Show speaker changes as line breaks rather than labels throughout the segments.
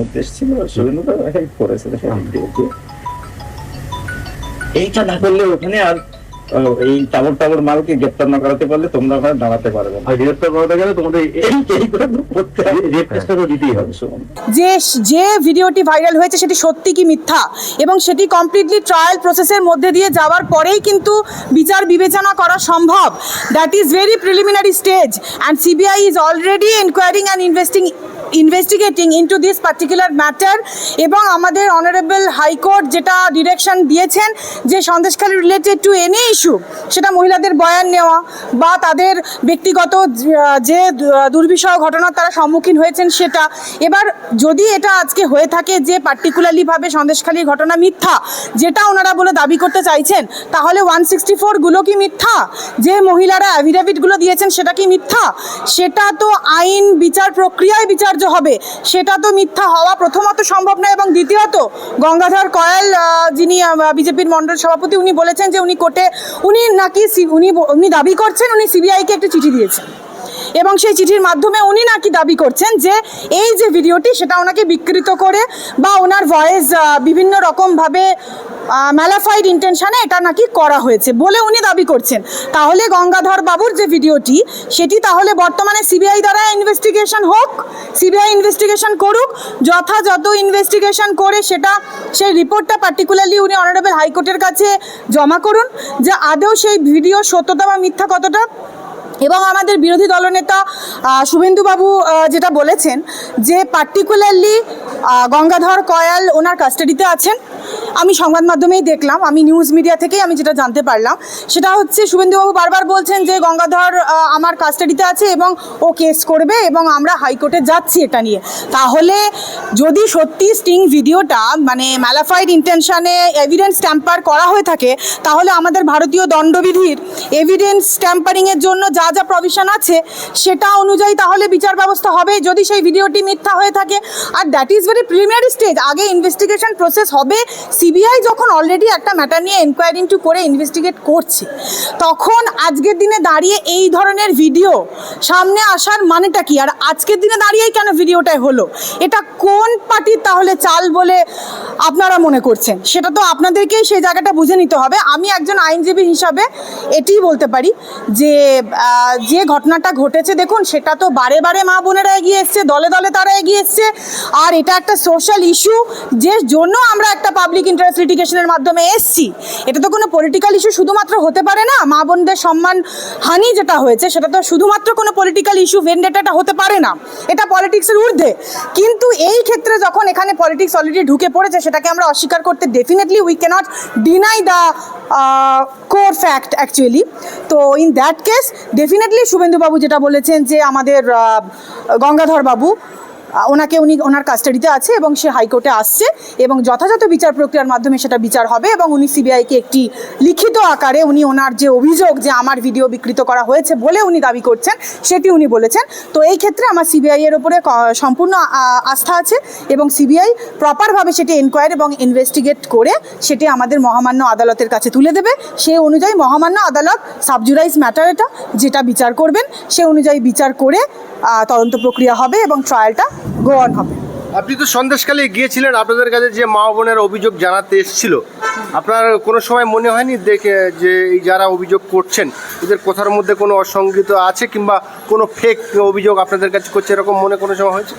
নির্দেশ ছিল হেল্প করেছে এইটা না করলে ওখানে আর এই টাবর টাবর মালকে গ্রেপ্তার না করাতে পারলে তোমরা ওখানে দাঁড়াতে পারবে না।
গ্রেপ্তার করাতে গেলে তোমাদের
এই
যে যে ভিডিওটি ভাইরাল হয়েছে সেটি সত্যি কি মিথ্যা? এবং সেটি কমপ্লিটলি ট্রায়াল প্রসেসের মধ্যে দিয়ে যাওয়ার পরেই কিন্তু বিচার বিবেচনা করা সম্ভব। That is very preliminary stage and CBI is already enquiring and investing investigating into this particular matter এবং আমাদের অনারেবল হাইকোর্ট যেটা ডিরেকশন দিয়েছেন যে Sandeshkhali related to any issue সেটা মহিলাদের বয়ান নেওয়া বা তাদের ব্যক্তিগত যে- দুর্বিষহ ঘটনা তারা সম্মুখীন হয়েছেন সেটা। এবার যদি এটা আজকে হয়ে থাকে যে পার্টিকুলারলিভাবে সন্দেশখালীর ঘটনা মিথ্যা, যেটা ওনারা বলে দাবি করতে চাইছেন, তাহলে ওয়ান সিক্সটি ফোরগুলো কি মিথ্যা? যে মহিলারা অ্যাভিডেভিটগুলো দিয়েছেন সেটা কি মিথ্যা? সেটা তো আইন বিচার প্রক্রিয়ায় বিচার্য হবে। সেটা তো মিথ্যা হওয়া প্রথমত সম্ভব নয় এবং দ্বিতীয়ত গঙ্গাধর কয়াল যিনি বিজেপির মণ্ডল সভাপতি, উনি বলেছেন যে উনি কোর্টে, উনি নাকি উনি উনি দাবি করছেন, উনি সিবিআইকে একটা চিঠি দিয়েছেন। এবং সেই চিঠির মাধ্যমে উনি নাকি দাবি করছেন যে এই যে ভিডিওটি সেটা ওনাকে বিকৃত করে বা ওনার ভয়েস বিভিন্ন রকমভাবে ম্যালাফাইড ইন্টেনশনে এটা নাকি করা হয়েছে বলে উনি দাবি করছেন। তাহলে গঙ্গাধর বাবুর যে ভিডিওটি, সেটি তাহলে বর্তমানে সিবিআই দ্বারা ইনভেস্টিগেশন হোক সিবিআই ইনভেস্টিগেশন করুক, যথাযথ ইনভেস্টিগেশন করে সেটা, সেই রিপোর্টটা পার্টিকুলারলি উনি অনারেবল হাইকোর্টের কাছে জমা করুন, যে আদৌ সেই ভিডিও সত্যতা বা মিথ্যা কতটা? এবং আমাদের বিরোধী দলনেতা শুভেন্দুবাবু যেটা বলেছেন যে পার্টিকুলারলি গঙ্গাধর কয়াল ওনার কাস্টাডিতে আছেন। আমি সংবাদ মাধ্যমেই দেখলাম, আমি নিউজ মিডিয়া থেকেই আমি যেটা জানতে পারলাম। সেটা হচ্ছে শুভেন্দুবাবু বারবার বলছেন যে, গঙ্গাধর আমার কাস্টাডিতে আছে এবং ও কেস করবে এবং আমরা হাইকোর্টে যাচ্ছি এটা নিয়ে। তাহলে যদি সত্যি স্টিং ভিডিওটা মানে ম্যালাফাইড ইন্টেনশনে এভিডেন্স ট্যাম্পার করা হয়ে থাকে, তাহলে আমাদের ভারতীয় দণ্ডবিধির এভিডেন্স ট্যাম্পারিংয়ের জন্য যা যা প্রভিশন আছে, সেটা অনুযায়ী তাহলে বিচার ব্যবস্থা হবে যদি সেই ভিডিওটি মিথ্যা হয়ে থাকে। আর that is very preliminary stage আগে ইনভেস্টিগেশন প্রসেস হবে সিবিআই যখন অলরেডি একটা ম্যাটার নিয়ে এনকোয়ারি ইন্টু করে ইনভেস্টিগেট করছে, তখন আজকের দিনে দাঁড়িয়ে এই ধরনের ভিডিও সামনে আসার মানেটা কি? আর আজকের দিনে দাঁড়িয়েই কেন ভিডিওটাই হলো? এটা কোন পার্টির তাহলে চাল বলে আপনারা মনে করছেন? সেটা তো আপনাদেরকেই সেই জায়গাটা বুঝে নিতে হবে। আমি একজন আইনজীবী হিসাবে এটিই বলতে পারি যে যে ঘটনাটা ঘটেছে, দেখুন, সেটা তো বারে বারে মা বোনেরা এগিয়ে এসছে, দলে দলে তারা এগিয়ে এসছে। আর এটা একটা সোশ্যাল ইস্যু যে জন্য আমরা একটা পাবলিক ইন্টারেস্ট লিটিগেশনের মাধ্যমে এসছি। এটা তো কোনো পলিটিক্যাল ইস্যু শুধুমাত্র হতে পারে না, মা বোনদের সম্মান হানি যেটা হয়েছে, সেটা তো শুধুমাত্র কোনো পলিটিক্যাল ইস্যু ভেন্ডেটাটা হতে পারে না। এটা পলিটিক্সের ঊর্ধ্বে। কিন্তু এই ক্ষেত্রে যখন এখানে পলিটিক্স অলরেডি ঢুকে পড়েছে, সেটাকে আমরা অস্বীকার করতে definitely we cannot deny the core fact actually তো ইন দ্যাট কেস ডেফিনেটলি শুভেন্দুবাবু যেটা বলেছেন যে আমাদের গঙ্গাধর বাবু ওনাকে উনি ওনার কাস্টাডিতে আছে এবং সে হাইকোর্টে আসছে এবং যথাযথ বিচার প্রক্রিয়ার মাধ্যমে সেটা বিচার হবে এবং উনি সিবিআইকে একটি লিখিত আকারে উনি ওনার যে অভিযোগ যে আমার ভিডিও বিকৃত করা হয়েছে বলে উনি দাবি করছেন, সেটি উনি বলেছেন। তো এই ক্ষেত্রে আমার সিবিআই এর উপরে সম্পূর্ণ আস্থা আছে এবং সিবিআই প্রপারভাবে সেটি এনকোয়ারি এবং ইনভেস্টিগেট করে সেটি আমাদের মহামান্য আদালতের কাছে তুলে দেবে। সেই অনুযায়ী মহামান্য আদালত সাবজুরাইজ ম্যাটার এটা, যেটা বিচার করবেন, সে অনুযায়ী বিচার করে তদন্ত প্রক্রিয়া হবে এবং ট্রায়ালটা গো অন হবে
আপনি তো সন্দেশকালে গিয়েছিলেন, আপনাদের কাছে যে মা বোনের অভিযোগ জানাতে এসেছিল। আপনার কোনো সময় মনে হয়নি দেখে যে যারা অভিযোগ করছেন, এদের কথার মধ্যে কোনো অসঙ্গিত আছে কিংবা কোনো ফেক অভিযোগ আপনাদের কাছে করছে এরকম মনে কোনো সময় হয়েছে?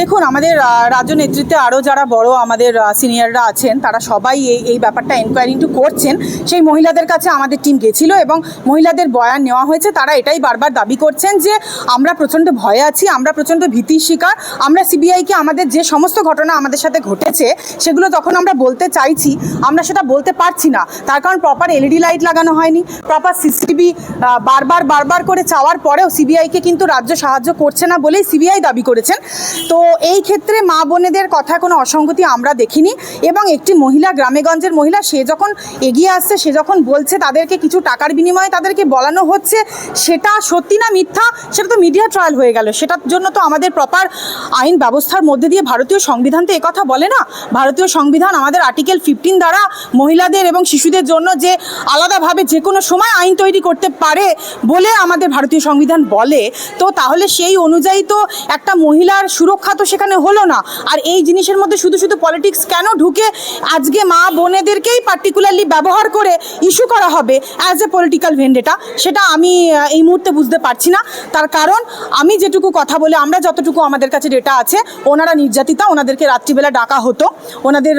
দেখুন, আমাদের রাজ্য নেতৃত্বে আরও যারা বড় আমাদের সিনিয়ররা আছেন, তারা সবাই এই এই ব্যাপারটা এনকোয়ারি ইন্টু করছেন। সেই মহিলাদের কাছে আমাদের টিম গেছিল এবং মহিলাদের বয়ান নেওয়া হয়েছে। তারা এটাই বারবার দাবি করছেন যে আমরা প্রচণ্ড ভয়ে আছি, আমরা প্রচণ্ড ভীতির শিকার, আমরা সিবিআইকে আমাদের যে সমস্ত ঘটনা আমাদের সাথে ঘটেছে, সেগুলো তখন আমরা বলতে চাইছি, আমরা সেটা বলতে পারছি না। তার কারণ প্রপার এলইডি লাইট লাগানো হয়নি প্রপার সিসিটিভি বারবার বারবার করে চাওয়ার পরেও সিবিআইকে কিন্তু রাজ্য সাহায্য করছে না বলেই সিবিআই দাবি করেছেন। তো এই ক্ষেত্রে মা বোনেদের কথা কোনো অসঙ্গতি আমরা দেখিনি এবং একটি মহিলা, গ্রামেগঞ্জের মহিলা, সে যখন এগিয়ে আসছে, সে যখন বলছে তাদেরকে কিছু টাকার বিনিময়ে তাদেরকে বলানো হচ্ছে, সেটা সত্যি না মিথ্যা? সেটা তো মিডিয়া ট্রায়াল হয়ে গেল। সেটার জন্য তো আমাদের প্রপার আইন ব্যবস্থার মধ্যে দিয়ে ভারতীয় সংবিধান তো একথা বলে না। ভারতীয় সংবিধান আমাদের আর্টিকেল ফিফটিন দ্বারা মহিলাদের এবং শিশুদের জন্য যে আলাদাভাবে যে কোনো সময় আইন তৈরি করতে পারে বলে আমাদের ভারতীয় সংবিধান বলে। তো তাহলে সেই অনুযায়ী তো একটা মহিলার সুরক্ষা তো সেখানে হলো না। আর এই জিনিসের মধ্যে শুধু শুধু পলিটিক্স কেন ঢুকে? আজকে মা বোনেদেরকেই পার্টিকুলারলি ব্যবহার করে ইস্যু করা হবে অ্যাজ এ পলিটিক্যাল ভেন্ডেটা সেটা আমি এই মুহূর্তে বুঝতে পারছি না। তার কারণ আমি যেটুকু কথা বলে আমরা যতটুকু আমাদের কাছে ডেটা আছে ওনারা নির্যাতিতা, ওনাদেরকে রাত্রিবেলা ডাকা হতো। ওনাদের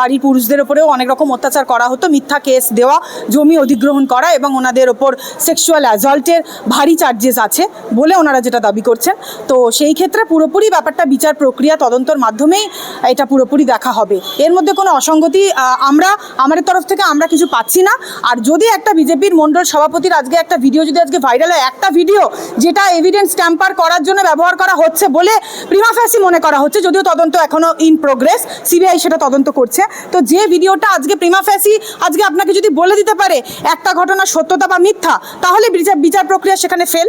বাড়ির পুরুষদের ওপরেও অনেক রকম অত্যাচার করা হতো, মিথ্যা কেস দেওয়া, জমি অধিগ্রহণ করা এবং ওনাদের ওপর সেক্সুয়াল অ্যাজল্টের ভারী চার্জেস আছে বলে ওনারা যেটা দাবি করছেন। তো সেই ক্ষেত্রে পুরোপুরি ব্যাপারটা বিচার প্রক্রিয়া তদন্তর মাধ্যমেই এটা পুরোপুরি দেখা হবে। এর মধ্যে কোনো অসঙ্গতি আমরা, আমাদের তরফ থেকে আমরা কিছু পাচ্ছি না। আর যদি একটা বিজেপির মণ্ডল সভাপতির আজকে একটা ভিডিও, যদি আজকে ভাইরাল হয়, একটা ভিডিও, যেটা এভিডেন্স ট্যাম্পার করার জন্য ব্যবহার করা হচ্ছে বলে প্রিমা ফ্যাসি মনে করা হচ্ছে, যদিও তদন্ত এখনও ইন প্রোগ্রেস সিবিআই সেটা তদন্ত করছে। তো যে ভিডিওটা আজকে প্রিমা ফ্যাসি আজকে আপনাকে যদি বলে দিতে পারে একটা ঘটনা সত্যতা বা মিথ্যা, তাহলে বিচার বিচার প্রক্রিয়া সেখানে ফেল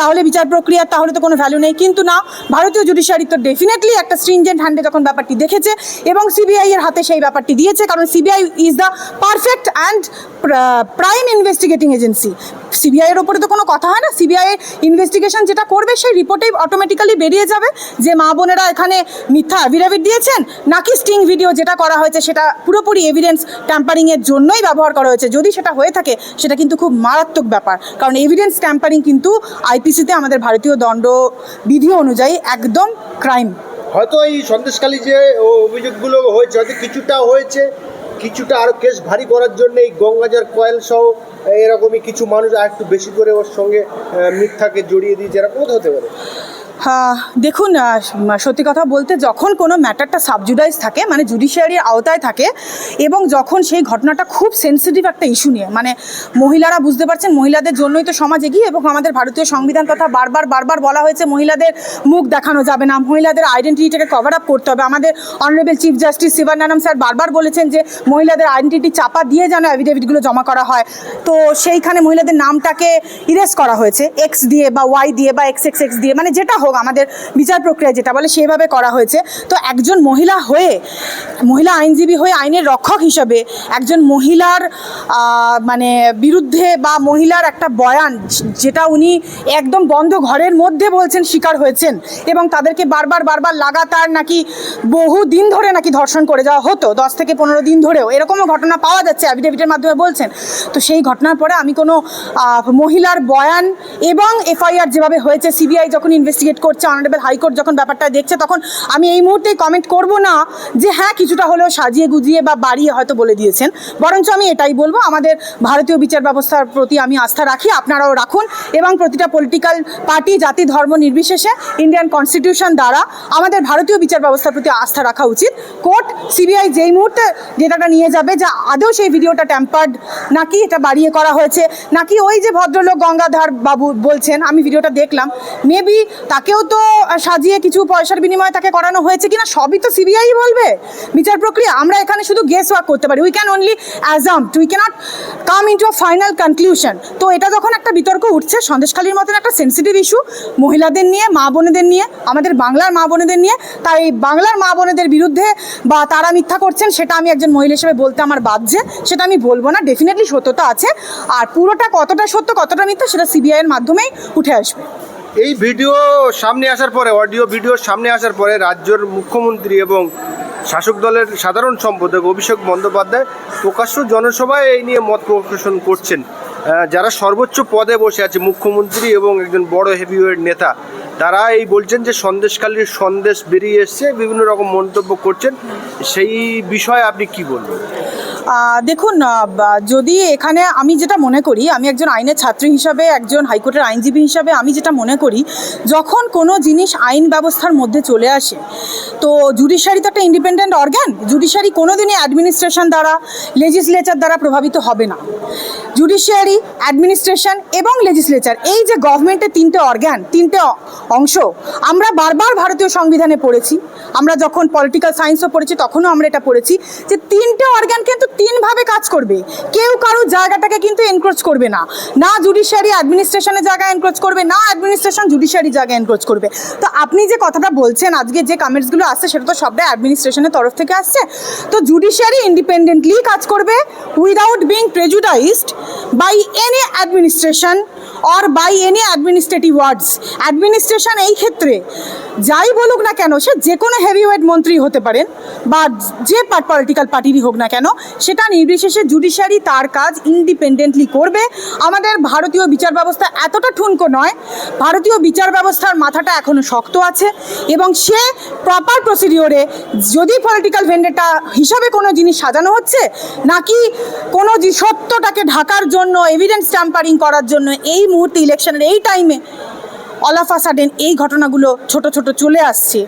তাহলে বিচার প্রক্রিয়ার তাহলে তো কোনো ভ্যালু নেই। কিন্তু না, ভারতীয় জুডিশিয়ারি তো ডেফিনেটলি একটা স্ট্রিনজেন্ট হ্যান্ডে যখন ব্যাপারটি দেখেছে এবং সিবিআই এর হাতে সেই ব্যাপারটি দিয়েছে, কারণ CBI is the perfect and prime investigating agency সিবিআইয়ের ওপরে তো কোনো কথা হয় না। সিবিআই ইনভেস্টিগেশন যেটা করবে, সেই রিপোর্টেই অটোমেটিক্যালি বেরিয়ে যাবে যে মা বোনেরা এখানে মিথ্যা অ্যাফিডেভিট দিয়েছেন, নাকি স্টিং ভিডিও যেটা করা হয়েছে, সেটা পুরোপুরি এভিডেন্স ট্যাম্পারিংয়ের জন্যই ব্যবহার করা হয়েছে। যদি সেটা হয়ে থাকে, সেটা কিন্তু খুব মারাত্মক ব্যাপার। কারণ এভিডেন্স ট্যাম্পারিং কিন্তু আইপিসিতে আমাদের ভারতীয় দণ্ড বিধি অনুযায়ী একদম ক্রাইম
হয়তো এই সন্দেশকালী যে অভিযোগগুলো হয়েছে, হয়তো কিছুটা হয়েছে, কিছুটা আরও কেস ভারী করার জন্য এই গঙ্গাজার কয়েল সহ এরকমই কিছু মানুষ আর একটু বেশি করে ওর সঙ্গে মিথ্যাকে জড়িয়ে দিয়েছে এরকম হতে পারে।
দেখুন সত্যি কথা বলতে যখন কোনো ম্যাটারটা সাবজুডাইজ থাকে মানে জুডিশিয়ারির আওতায় থাকে, এবং যখন সেই ঘটনাটা খুব সেন্সিটিভ একটা ইস্যু নিয়ে মানে মহিলারা বুঝতে পারছেন, মহিলাদের জন্যই তো সমাজ এগিয়ে, এবং আমাদের ভারতীয় সংবিধান তথা বারবার বারবার বলা হয়েছে মহিলাদের মুখ দেখানো যাবে না, মহিলাদের আইডেন্টিটিটাকে কভার আপ করতে হবে। আমাদের honourable chief justice Sivagnanam sir বারবার বলেছেন যে, মহিলাদের আইডেন্টিটি চাপা দিয়ে যেন অ্যাফিডেভিটগুলো জমা করা হয়। তো সেইখানে মহিলাদের নামটাকে ইরেজ করা হয়েছে এক্স দিয়ে বা ওয়াই দিয়ে বা এক্স এক্স এক্স দিয়ে মানে যেটা আমাদের বিচার প্রক্রিয়া যেটা বলে সেভাবে করা হয়েছে। তো একজন মহিলা হয়ে, মহিলা আইনজীবী হয়ে আইনের রক্ষক হিসাবে একজন মহিলার মানে বিরুদ্ধে বা মহিলার একটা বয়ান যেটা উনি একদম বন্ধ ঘরের মধ্যে বলছেন শিকার হয়েছেন এবং তাদেরকে বারবার বারবার লাগাতার নাকি বহু দিন ধরে নাকি ধর্ষণ করে যাওয়া হতো, দশ থেকে পনেরো দিন ধরেও। এরকমও ঘটনা পাওয়া যাচ্ছে অ্যাফিডেভিটের মাধ্যমে বলছেন। তো সেই ঘটনার পরে আমি কোনো মহিলার বয়ান এবং এফআইআর যেভাবে হয়েছে, সিবিআই যখন ইনভেস্টিগেট করছে অনারেবল হাইকোর্ট যখন ব্যাপারটা দেখছে, তখন আমি এই মুহূর্তে কমেন্ট করব না যে হ্যাঁ কিছুটা হলেও সাজিয়ে গুজিয়ে বা বাড়িয়ে হয়তো বলে দিয়েছেন। বরঞ্চ আমি এটাই বলব, আমাদের ভারতীয় বিচার ব্যবস্থার প্রতি আমি আস্থা রাখি, আপনারাও রাখুন এবং প্রতিটা পলিটিক্যাল পার্টি জাতি, ধর্ম নির্বিশেষে ইন্ডিয়ান কনস্টিটিউশন দ্বারা আমাদের ভারতীয় বিচার ব্যবস্থার প্রতি আস্থা রাখা উচিত। কোর্ট সিবিআই যেই মুহূর্তে ডেটাটা নিয়ে যাবে, যা আদৌ সেই ভিডিওটা ট্যাম্পার্ড নাকি এটা বাড়িয়ে করা হয়েছে, নাকি ওই যে ভদ্রলোক গঙ্গাধর বাবু বলছেন, আমি ভিডিওটা দেখলাম মেবি তাকেও তো সাজিয়ে কিছু পয়সার বিনিময়ে তাকে করানো হয়েছে কিনা সবই তো সিবিআই বলবে। বিচার প্রক্রিয়া, আমরা এখানে শুধু গেস ওয়ার্ক করতে পারি। We can only assume we cannot come into a final conclusion তো এটা যখন একটা বিতর্ক উঠছে, সন্দেশখালীর মতন একটা সেন্সিটিভ ইস্যু মহিলাদের নিয়ে, মা বোনেদের নিয়ে, আমাদের বাংলার মা বোনেদের নিয়ে, তাই বাংলার মা বোনেদের বিরুদ্ধে বা তারা মিথ্যা করছেন, সেটা আমি একজন মহিলা হিসেবে বলতে আমার বাধ্যে, সেটা আমি বলব না। ডেফিনেটলি সত্যতা আছে। আর পুরোটা কতটা সত্য, কতটা মিথ্যা, সেটা সিবিআইয়ের মাধ্যমেই উঠে আসবে।
এই ভিডিও সামনে আসার পরে, অডিও ভিডিও সামনে আসার পরে রাজ্যের মুখ্যমন্ত্রী এবং শাসক দলের সাধারণ সম্পাদক অভিষেক বন্দ্যোপাধ্যায় প্রকাশ্য জনসভায় এই নিয়ে মত প্রকাশন করছেন। যারা সর্বোচ্চ পদে বসে আছে, মুখ্যমন্ত্রী এবং একজন বড় হেভিওয়েট নেতা, তারা এই বলছেন যে সন্দেশকালীর সন্দেশ বেরিয়ে এসছে, বিভিন্ন রকম মন্তব্য করছেন। সেই বিষয়ে আপনি কি বলবেন?
দেখুন যদি এখানে আমি যেটা মনে করি, আমি একজন আইনের ছাত্রী হিসাবে, একজন হাইকোর্টের আইনজীবী হিসাবে আমি যেটা মনে করি, যখন কোনো জিনিস আইন ব্যবস্থার মধ্যে চলে আসে, তো জুডিশিয়ারি তো একটা ইন্ডিপেন্ডেন্ট অর্গ্যান জুডিশিয়ারি কোনো দিনই অ্যাডমিনিস্ট্রেশন দ্বারা লেজিসলেচার দ্বারা প্রভাবিত হবে না। জুডিশিয়ারি অ্যাডমিনিস্ট্রেশন এবং লেজিসলেচার এই যে গভর্নমেন্টের তিনটে অর্গ্যান তিনটে অংশ, আমরা বারবার ভারতীয় সংবিধানে পড়েছি। আমরা যখন পলিটিক্যাল সায়েন্সও পড়েছি, তখনও আমরা এটা পড়েছি যে তিনটে অর্গ্যান কিন্তু তিনভাবে কাজ করবে। কেউ কারও জায়গাটাকে কিন্তু এনক্রোচ করবে না। না জুডিশিয়ারি অ্যাডমিনিস্ট্রেশনের জায়গায় এনক্রোচ করবে, না অ্যাডমিনিস্ট্রেশন জুডিশিয়ারি জায়গায় এনক্রোচ করবে। তো আপনি যে কথাটা বলছেন, আজকে যে কমেন্টসগুলো আসছে, সেটা তো সবটাই অ্যাডমিনিস্ট্রেশনের তরফ থেকে আসছে। তো জুডিশিয়ারি ইন্ডিপেন্ডেন্টলি কাজ করবে without being prejudiced by any administration or by any administrative words administration এই ক্ষেত্রে যাই বলুক না কেন, সে যে কোনো হেভিওয়েট মন্ত্রী হতে পারেন, বা যে পার্ট পলিটিক্যাল পার্টিরই হোক না কেন সেটা নির্বিশেষে জুডিশিয়ারি তার কাজ ইন্ডিপেন্ডেন্টলি করবে। আমাদের ভারতীয় বিচার ব্যবস্থা এতটা ঠুনকো নয়, ভারতীয় বিচার ব্যবস্থার মাথাটা এখনও শক্ত আছে এবং সে প্রপার প্রসিডিওরে যদি পলিটিক্যাল ভেন্ডেটা হিসাবে কোনো জিনিস সাজানো হচ্ছে, নাকি কোনো সত্যটাকে ঢাকার জন্য এভিডেন্স ট্যাম্পারিং করার জন্য এই মুহূর্তে ইলেকশনের এই টাইমে অল অফ সাডেন এই ঘটনাগুলো ছোট ছোট চলে আসছে।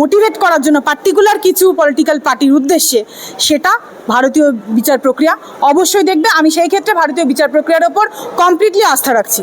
মোটিভেট করার জন্য পার্টিকুলার কিছু পলিটিক্যাল পার্টির উদ্দেশ্যে সেটা ভারতীয় বিচার প্রক্রিয়া। অবশ্যই দেখবে আমি সেই ক্ষেত্রে ভারতীয় বিচার প্রক্রিয়ার ওপর কমপ্লিটলি আস্থা রাখছি।